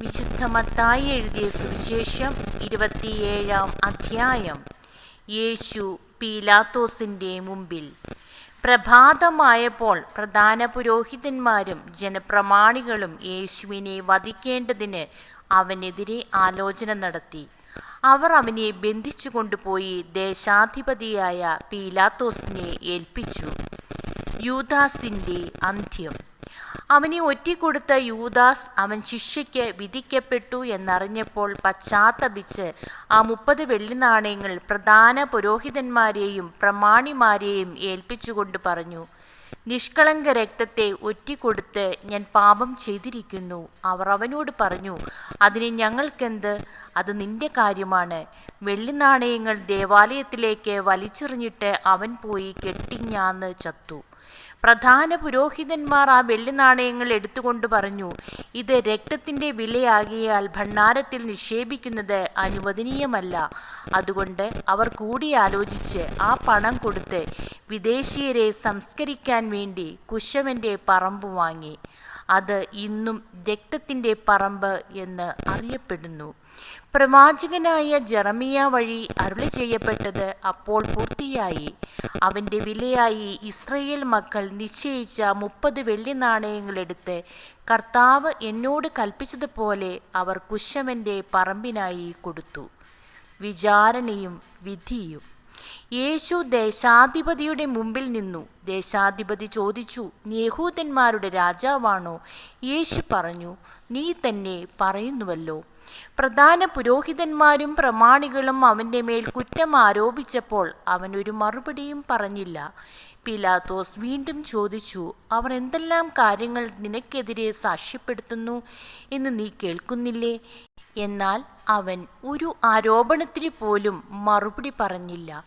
വിശുദ്ധ മത്തായി എഴുതിയ സുവിശേഷം ഇരുപത്തിയേഴാം അധ്യായം. യേശു പീലാത്തോസിന്റെ മുമ്പിൽ. പ്രഭാതമായപ്പോൾ പ്രധാന പുരോഹിതന്മാരും ജനപ്രമാണികളും യേശുവിനെ വധിക്കേണ്ടതിന് അവനെതിരെ ആലോചന നടത്തി. അവർ അവനെ ബന്ധിച്ചു കൊണ്ടുപോയി ദേശാധിപതിയായ പീലാത്തോസിനെ ഏൽപ്പിച്ചു. യൂദാസിന്റെ അന്ത്യം. അവനെ ഒറ്റിക്കൊടുത്ത യൂദാസ് അവൻ ശിക്ഷയ്ക്ക് വിധിക്കപ്പെട്ടു എന്നറിഞ്ഞപ്പോൾ പശ്ചാത്തപിച്ച് ആ മുപ്പത് വെള്ളി നാണയങ്ങൾ പ്രധാന പുരോഹിതന്മാരെയും പ്രമാണിമാരെയും ഏൽപ്പിച്ചുകൊണ്ട് പറഞ്ഞു നിഷ്കളങ്ക രക്തത്തെ ഒറ്റിക്കൊടുത്ത് ഞാൻ പാപം ചെയ്തിരിക്കുന്നു. അവർ അവനോട് പറഞ്ഞു അതിന് ഞങ്ങൾക്കെന്ത്? അത് നിന്റെ കാര്യമാണ്. വെള്ളി നാണയങ്ങൾ ദേവാലയത്തിലേക്ക് വലിച്ചെറിഞ്ഞിട്ട് അവൻ പോയി കെട്ടിഞ്ഞാന്ന് ചത്തു. പ്രധാന പുരോഹിതന്മാർ ആ വെള്ളി നാണയങ്ങൾ എടുത്തുകൊണ്ട് പറഞ്ഞു ഇത് രക്തത്തിന്റെ വിലയാകിയാൽ ഭണ്ണാരത്തിൽ നിക്ഷേപിക്കുന്നത് അനുവദനീയമല്ല. അതുകൊണ്ട് അവർ കൂടിയാലോചിച്ച് ആ പണം കൊടുത്ത് വിദേശീയരെ സംസ്കരിക്കാൻ വേണ്ടി കുശവന്റെ പറമ്പ് വാങ്ങി. അത് ഇന്നും രക്തത്തിന്റെ പറമ്പ് എന്ന് അറിയപ്പെടുന്നു. പ്രവാചകനായ ജറമിയ വഴി അരുളി ചെയ്യപ്പെട്ടത് അപ്പോൾ പൂർത്തിയായി. അവന്റെ വിലയായി ഇസ്രയേൽ മക്കൾ നിശ്ചയിച്ച മുപ്പത് വെള്ളി നാണയങ്ങളെടുത്ത് കർത്താവ് എന്നോട് കൽപ്പിച്ചതുപോലെ അവർ കുശവന്റെ പറമ്പിനായി കൊടുത്തു. വിചാരണയും വിധിയും. യേശു ദേശാധിപതിയുടെ മുമ്പിൽ നിന്നു. ദേശാധിപതി ചോദിച്ചു നീ രാജാവാണോ? യേശു പറഞ്ഞു നീ തന്നെ പറയുന്നുവല്ലോ. പ്രധാന പുരോഹിതന്മാരും പ്രമാണികളും അവന്റെ മേൽ കുറ്റം ആരോപിച്ചപ്പോൾ അവൻ ഒരു മറുപടിയും പറഞ്ഞില്ല. പിലാത്തോസ് വീണ്ടും ചോദിച്ചു അവർ എന്തെല്ലാം കാര്യങ്ങൾ നിനക്കെതിരെ സാക്ഷ്യപ്പെടുത്തുന്നു എന്ന് നീ കേൾക്കുന്നില്ലേ? എന്നാൽ അവൻ ഒരു ആരോപണത്തിന് പോലും മറുപടി പറഞ്ഞില്ല.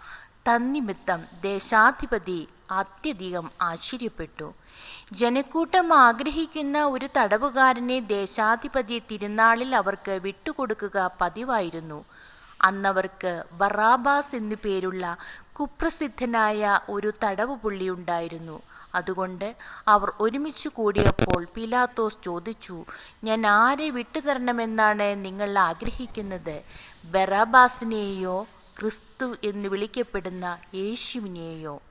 തന്നിമിത്തം ദേശാധിപതി അത്യധികം ആശ്ചര്യപ്പെട്ടു. ജനക്കൂട്ടം ആഗ്രഹിക്കുന്ന ഒരു തടവുകാരനെ ദേശാധിപതി തിരുനാളിൽ അവർക്ക് വിട്ടുകൊടുക്കുക പതിവായിരുന്നു. അന്നവർക്ക് ബറാബാസ് എന്നു പേരുള്ള കുപ്രസിദ്ധനായ ഒരു തടവ് പുള്ളിയുണ്ടായിരുന്നു അതുകൊണ്ട് അവർ ഒരുമിച്ച് കൂടിയപ്പോൾ പിലാത്തോസ് ചോദിച്ചു ഞാൻ ആരെ വിട്ടുതരണമെന്നാണ് നിങ്ങൾ ആഗ്രഹിക്കുന്നത്? ബറാബാസിനെയോ ക്രിസ്തു എന്ന് വിളിക്കപ്പെടുന്ന യേശുവിനെയോ?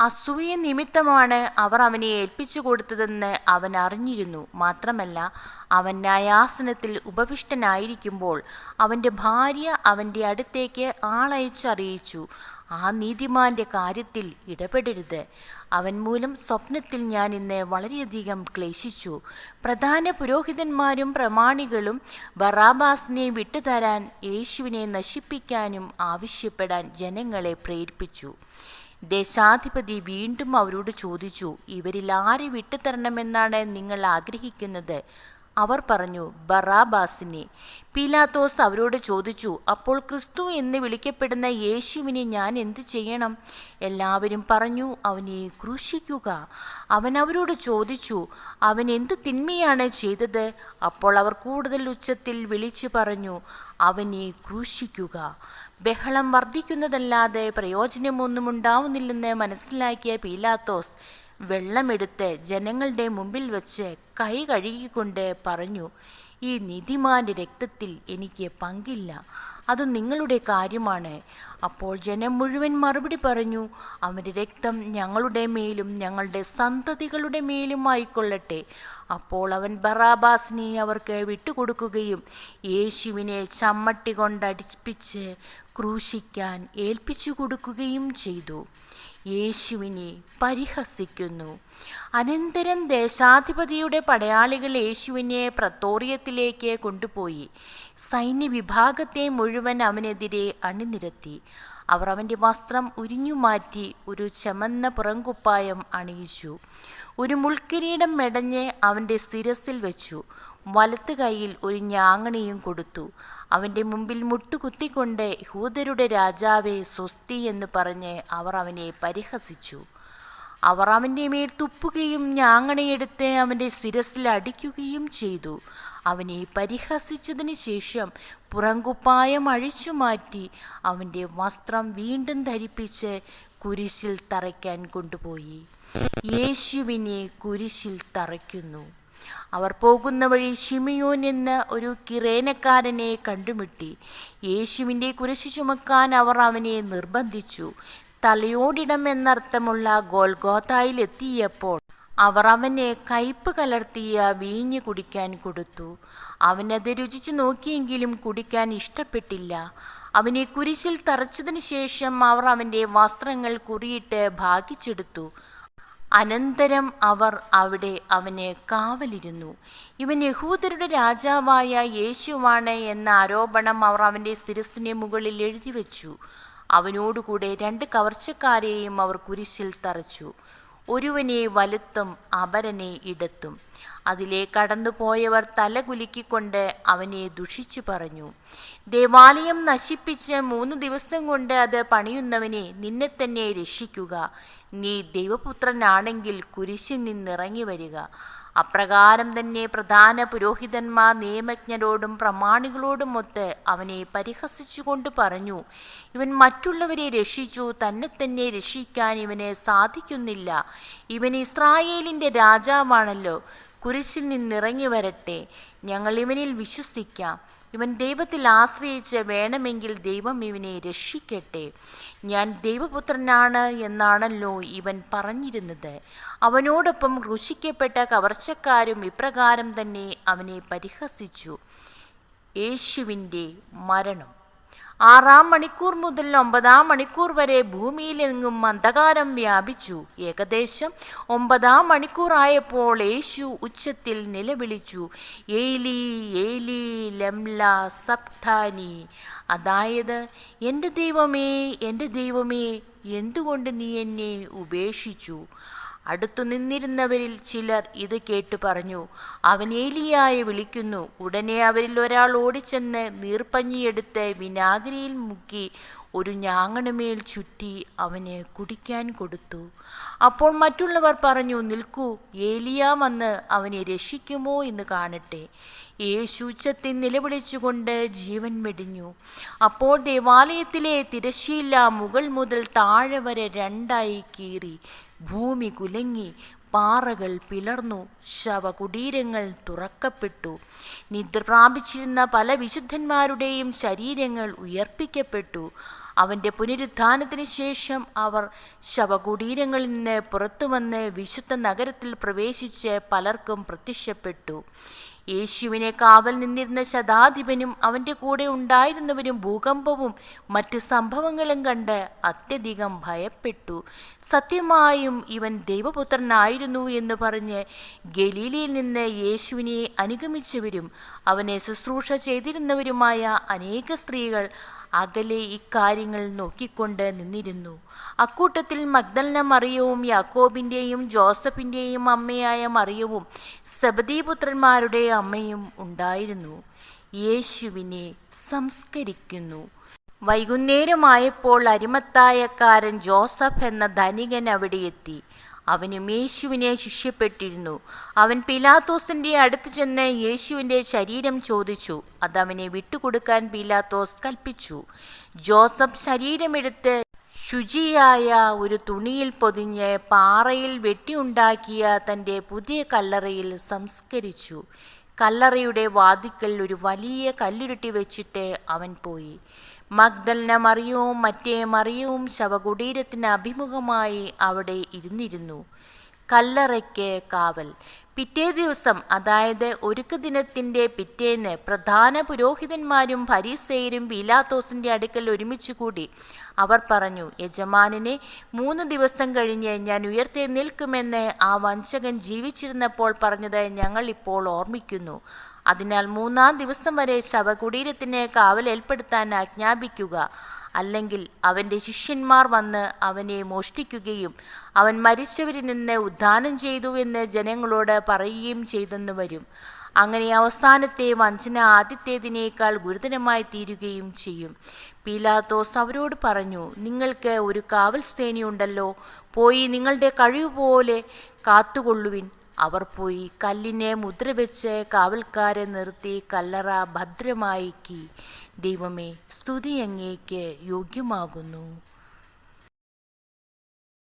അസൂയ നിമിത്തമാണ് അവർ അവനെ ഏൽപ്പിച്ചു കൊടുത്തതെന്ന് അവൻ അറിഞ്ഞിരുന്നു. മാത്രമല്ല അവൻ ന്യായാസനത്തിൽ ഉപവിഷ്ടനായിരിക്കുമ്പോൾ അവന്റെ ഭാര്യ അവന്റെ അടുത്തേക്ക് ആളയച്ചറിയിച്ചു. ആ നീതിമാന്റെ കാര്യത്തിൽ ഇടപെടരുത്. അവൻ മൂലം സ്വപ്നത്തിൽ ഞാൻ ഇന്ന് വളരെയധികം ക്ലേശിച്ചു. പ്രധാന പുരോഹിതന്മാരും പ്രമാണികളും ബറാബാസിനെ വിട്ടുതരാൻ യേശുവിനെ നശിപ്പിക്കാനും ആവശ്യപ്പെടാൻ ജനങ്ങളെ പ്രേരിപ്പിച്ചു. ദേശാധിപതി വീണ്ടും അവരോട് ചോദിച്ചു ഇവരിൽ ആരെ വിട്ടുതരണമെന്നാണ് നിങ്ങൾ ആഗ്രഹിക്കുന്നത്? അവർ പറഞ്ഞു ബറാബാസിനെ. പീലാത്തോസ് അവരോട് ചോദിച്ചു അപ്പോൾ ക്രിസ്തു എന്ന് വിളിക്കപ്പെടുന്ന യേശുവിനെ ഞാൻ എന്തു ചെയ്യണം? എല്ലാവരും പറഞ്ഞു അവനെ ക്രൂശിക്കുക. അവൻ അവരോട് ചോദിച്ചു അവൻ എന്ത് തിന്മയാണ് ചെയ്തത്? അപ്പോൾ അവർ കൂടുതൽ ഉച്ചത്തിൽ വിളിച്ചു പറഞ്ഞു അവനെ ക്രൂശിക്കുക. ബഹളം വർദ്ധിക്കുന്നതല്ലാതെ പ്രയോജനമൊന്നും ഉണ്ടാവുന്നില്ലെന്ന് മനസ്സിലാക്കിയ പീലാത്തോസ് വെള്ളമെടുത്ത് ജനങ്ങളുടെ മുമ്പിൽ വച്ച് കൈ കഴുകിക്കൊണ്ട് പറഞ്ഞു ഈ നിധിമാന്റെ രക്തത്തിൽ എനിക്ക് പങ്കില്ല. അത് നിങ്ങളുടെ കാര്യമാണ്. അപ്പോൾ ജനം മുഴുവൻ മറുപടി പറഞ്ഞു അവന്റെ രക്തം ഞങ്ങളുടെ മേലും ഞങ്ങളുടെ സന്തതികളുടെ മേലും ആയിക്കൊള്ളട്ടെ അപ്പോൾ അവൻ ബറാബാസിനെ അവർക്ക് വിട്ടുകൊടുക്കുകയും യേശുവിനെ ചമ്മട്ടി കൊണ്ടടിപ്പിച്ച് ക്രൂശിക്കാൻ ഏൽപ്പിച്ചു കൊടുക്കുകയും ചെയ്തു. യേശുവിനെ പരിഹസിക്കുന്നു. അനന്തരം ദേശാധിപതിയുടെ പടയാളികൾ യേശുവിനെ പ്രത്തോറിയത്തിലേക്ക് കൊണ്ടുപോയി. സൈന്യവിഭാഗത്തെ മുഴുവൻ അവനെതിരെ അണിനിരത്തി. അവർ അവന്റെ വസ്ത്രം ഉരിഞ്ഞുമാറ്റി ഒരു ചമന്ന പുറംകുപ്പായം അണിയിച്ചു. ഒരു മുൾക്കിരീടം മെടഞ്ഞ് അവന്റെ ശിരസിൽ വെച്ചു. വലത്ത് കൈയിൽ ഒരു ഞാങ്ങണിയും കൊടുത്തു. അവന്റെ മുമ്പിൽ മുട്ടുകുത്തിക്കൊണ്ട് യഹൂദരുടെ രാജാവെ സ്വസ്തി എന്ന് പറഞ്ഞ് അവർ അവനെ പരിഹസിച്ചു. അവർ അവന്റെ മേൽ തുപ്പുകയും ഞാങ്ങണയെടുത്ത് അവന്റെ ശിരസിൽ അടിക്കുകയും ചെയ്തു. അവനെ പരിഹസിച്ചതിന് ശേഷം പുറങ്കുപ്പായം അഴിച്ചു മാറ്റി അവന്റെ വസ്ത്രം വീണ്ടും ധരിപ്പിച്ച് കുരിശിൽ തറയ്ക്കാൻ കൊണ്ടുപോയി. യേശുവിനെ കുരിശിൽ തറയ്ക്കുന്നു. അവർ പോകുന്ന വഴി ഷിമിയോൻ എന്ന ഒരു കിറേനക്കാരനെ കണ്ടുമുട്ടി. യേശുവിന്റെ കുരിശു ചുമക്കാൻ അവർ അവനെ നിർബന്ധിച്ചു. തലയോടിടം എന്നർത്ഥമുള്ള ഗോൽഗോത്തായിൽ എത്തിയപ്പോൾ അവർ അവനെ കയ്പ് കലർത്തിയ വീഞ്ഞ് കുടിക്കാൻ കൊടുത്തു. അവനത് രുചിച്ചു നോക്കിയെങ്കിലും കുടിക്കാൻ ഇഷ്ടപ്പെട്ടില്ല. അവനെ കുരിശിൽ തറച്ചതിന് ശേഷം അവർ അവന്റെ വസ്ത്രങ്ങൾ കുറിയിട്ട് ഭാഗിച്ചെടുത്തു. അനന്തരം അവർ അവിടെ അവനെ കാവലിരുന്നു. ഇവൻ യഹൂദരുടെ രാജാവായ യേശുവാണ് എന്ന ആരോപണം അവർ അവന്റെ ശിരസിന് മുകളിൽ എഴുതി വെച്ചു. അവനോടുകൂടെ രണ്ട് കവർച്ചക്കാരെയും അവർ കുരിശിൽ തറച്ചു. ഒരുവനെ വലുത്തും അപരനെ ഇടത്തും. അതിലെ കടന്നുപോയവർ തല കുലുക്കിക്കൊണ്ട് അവനെ ദുഷിച്ചു പറഞ്ഞു. ദേവാലയം നശിപ്പിച്ച് മൂന്ന് ദിവസം കൊണ്ട് അത് പണിയുന്നവനെ നിന്നെ തന്നെ രക്ഷിക്കുക. നീ ദൈവപുത്രനാണെങ്കിൽ കുരിശിൽ നിന്നിറങ്ങി വരിക. അപ്രകാരം തന്നെ പ്രധാന പുരോഹിതന്മാർ നിയമജ്ഞരോടും പ്രമാണികളോടും പ്രമാണികളോടുമൊത്ത് അവനെ പരിഹസിച്ചുകൊണ്ട് പറഞ്ഞു ഇവൻ മറ്റുള്ളവരെ രക്ഷിച്ചു തന്നെ തന്നെ രക്ഷിക്കാൻ ഇവന് സാധിക്കുന്നില്ല. ഇവൻ ഇസ്രായേലിന്റെ രാജാവാണല്ലോ കുരിശിൽ നിന്നിറങ്ങി വരട്ടെ. ഞങ്ങൾ ഇവനിൽ വിശ്വസിക്കാം. ഇവൻ ദൈവത്തിൽ ആശ്രയിച്ച് വേണമെങ്കിൽ ദൈവം ഇവനെ രക്ഷിക്കട്ടെ. ഞാൻ ദൈവപുത്രനാണ് എന്നാണല്ലോ ഇവൻ പറഞ്ഞിരുന്നത്. അവനോടൊപ്പം ക്രൂശിക്കപ്പെട്ട കവർച്ചക്കാരും ഇപ്രകാരം തന്നെ അവനെ പരിഹസിച്ചു. യേശുവിന്റെ മരണം. ആറാം മണിക്കൂർ മുതൽ ഒമ്പതാം മണിക്കൂർ വരെ ഭൂമിയിലെങ്ങും അന്ധകാരം വ്യാപിച്ചു. ഏകദേശം ഒമ്പതാം മണിക്കൂറായപ്പോൾ യേശു ഉച്ചത്തിൽ നിലവിളിച്ചു. ഏലി ഏലി ലംല സപ്താനി. അതായത് എന്റെ ദൈവമേ എന്റെ ദൈവമേ എന്തുകൊണ്ട് നീ എന്നെ ഉപേക്ഷിച്ചു? അടുത്തു നിന്നിരുന്നവരിൽ ചിലർ ഇത് കേട്ടു പറഞ്ഞു. അവൻ ഏലിയായെ വിളിക്കുന്നു. ഉടനെ അവരിൽ ഒരാൾ ഓടിച്ചെന്ന് നീർപ്പഞ്ഞിയെടുത്ത് വിനാഗിരിയിൽ മുക്കി ഒരു ഞാങ്ങണമേൽ ചുറ്റി അവന് കുടിക്കാൻ കൊടുത്തു. അപ്പോൾ മറ്റുള്ളവർ പറഞ്ഞു നിൽക്കൂ ഏലിയ വന്ന് അവനെ രക്ഷിക്കുമോ എന്ന് കാണട്ടെ. യേശു നിലവിളിച്ചുകൊണ്ട് ജീവൻ വെടിഞ്ഞു. അപ്പോൾ ദേവാലയത്തിലെ തിരശ്ശീല മുകൾ മുതൽ താഴെ വരെ രണ്ടായി കീറി. ഭൂമി കുലങ്ങി പാറകൾ പിളർന്നു ശവകുടീരങ്ങൾ തുറക്കപ്പെട്ടു. നിദ്ര പ്രാപിച്ചിരുന്ന പല വിശുദ്ധന്മാരുടെയും ശരീരങ്ങൾ ഉയർപ്പിക്കപ്പെട്ടു. അവന്റെ പുനരുത്ഥാനത്തിന് ശേഷം അവർ ശവകുടീരങ്ങളിൽ നിന്ന് പുറത്തു വന്ന് വിശുദ്ധ നഗരത്തിൽ പ്രവേശിച്ച് പലർക്കും പ്രത്യക്ഷപ്പെട്ടു. യേശുവിനെ കാവൽ നിന്നിരുന്ന ശതാധിപനും അവന്റെ കൂടെ ഉണ്ടായിരുന്നവരും ഭൂകമ്പവും മറ്റു സംഭവങ്ങളും കണ്ട് അത്യധികം ഭയപ്പെട്ടു. സത്യമായും ഇവൻ ദൈവപുത്രനായിരുന്നു എന്ന് പറഞ്ഞ് ഗലീലയിൽ നിന്ന് യേശുവിനെ അനുഗമിച്ചവരും അവനെ ശുശ്രൂഷ ചെയ്തിരുന്നവരുമായ അനേക സ്ത്രീകൾ അകലെ ഇക്കാര്യങ്ങൾ നോക്കിക്കൊണ്ട് നിന്നിരുന്നു. അക്കൂട്ടത്തിൽ മഗ്ദലന മറിയവും യാക്കോബിന്റെയും ജോസഫിന്റെയും അമ്മയായ മറിയവും സബദീപുത്രന്മാരുടെ അമ്മയും ഉണ്ടായിരുന്നു. യേശുവിനെ സംസ്കരിക്കുന്നു. വൈകുന്നേരമായപ്പോൾ അരിമത്തായക്കാരൻ ജോസഫ് എന്ന ധനികൻ അവിടെ എത്തി. അവനും യേശുവിനെ ശിഷ്യപ്പെട്ടിരുന്നു. അവൻ പിലാത്തോസിന്റെ അടുത്ത് ചെന്ന് യേശുവിന്റെ ശരീരം ചോദിച്ചു. അതവനെ വിട്ടുകൊടുക്കാൻ പിലാത്തോസ് കൽപ്പിച്ചു. ജോസഫ് ശരീരമെടുത്ത് ശുചിയായ ഒരു തുണിയിൽ പൊതിഞ്ഞ് പാറയിൽ വെട്ടിയുണ്ടാക്കിയ തന്റെ പുതിയ കല്ലറയിൽ സംസ്കരിച്ചു. കല്ലറയുടെ വാതിക്കൽ ഒരു വലിയ കല്ലുരുട്ടി വെച്ചിട്ട് അവൻ പോയി. മഗ്ദലന മറിയവും മറ്റേ മറിയവും ശവകുടീരത്തിന് അഭിമുഖമായി അവിടെ ഇരുന്നിരുന്നു. കല്ലറയ്ക്ക് കാവൽ. പിറ്റേ ദിവസം അതായത് ഒരുക്ക ദിനത്തിന്റെ പിറ്റേന്ന് പ്രധാന പുരോഹിതന്മാരും ഫരീസേയരും പീലാത്തോസിന്റെ അടുക്കൽ ഒരുമിച്ച് കൂടി അവർ പറഞ്ഞു യജമാനനെ മൂന്ന് ദിവസം കഴിഞ്ഞ് ഞാൻ ഉയർത്തെഴുന്നേൽക്കുമെന്ന് ആ വഞ്ചകൻ ജീവിച്ചിരുന്നപ്പോൾ പറഞ്ഞത് ഞങ്ങൾ ഇപ്പോൾ ഓർമ്മിക്കുന്നു. അതിനാൽ മൂന്നാം ദിവസം വരെ ശവകുടീരത്തിന് കാവലേൽപ്പെടുത്താൻ ആജ്ഞാപിക്കുക. അല്ലെങ്കിൽ അവന്റെ ശിഷ്യന്മാർ വന്ന് അവനെ മോഷ്ടിക്കുകയും അവൻ മരിച്ചവരിൽ നിന്ന് ഉദ്ധാനം ചെയ്തു എന്ന് ജനങ്ങളോട് പറയുകയും ചെയ്തെന്ന് വരും. അങ്ങനെ അവസാനത്തെ വഞ്ചന ആദ്യത്തേതിനേക്കാൾ ഗുരുതരമായി തീരുകയും ചെയ്യും. പീലാത്തോസ് അവരോട് പറഞ്ഞു നിങ്ങൾക്ക് ഒരു കാവൽ സേനയുണ്ടല്ലോ പോയി നിങ്ങളുടെ കഴിവ് പോലെ കാത്തുകൊള്ളുവിൻ. അവർ പോയി കല്ലിനെ മുദ്ര വെച്ച് കാവൽക്കാരെ നിർത്തി കല്ലറ ഭദ്രമായിക്കി. ദൈവമേ സ്തുതി അങ്ങേക്ക് യോഗ്യമാകുന്നു.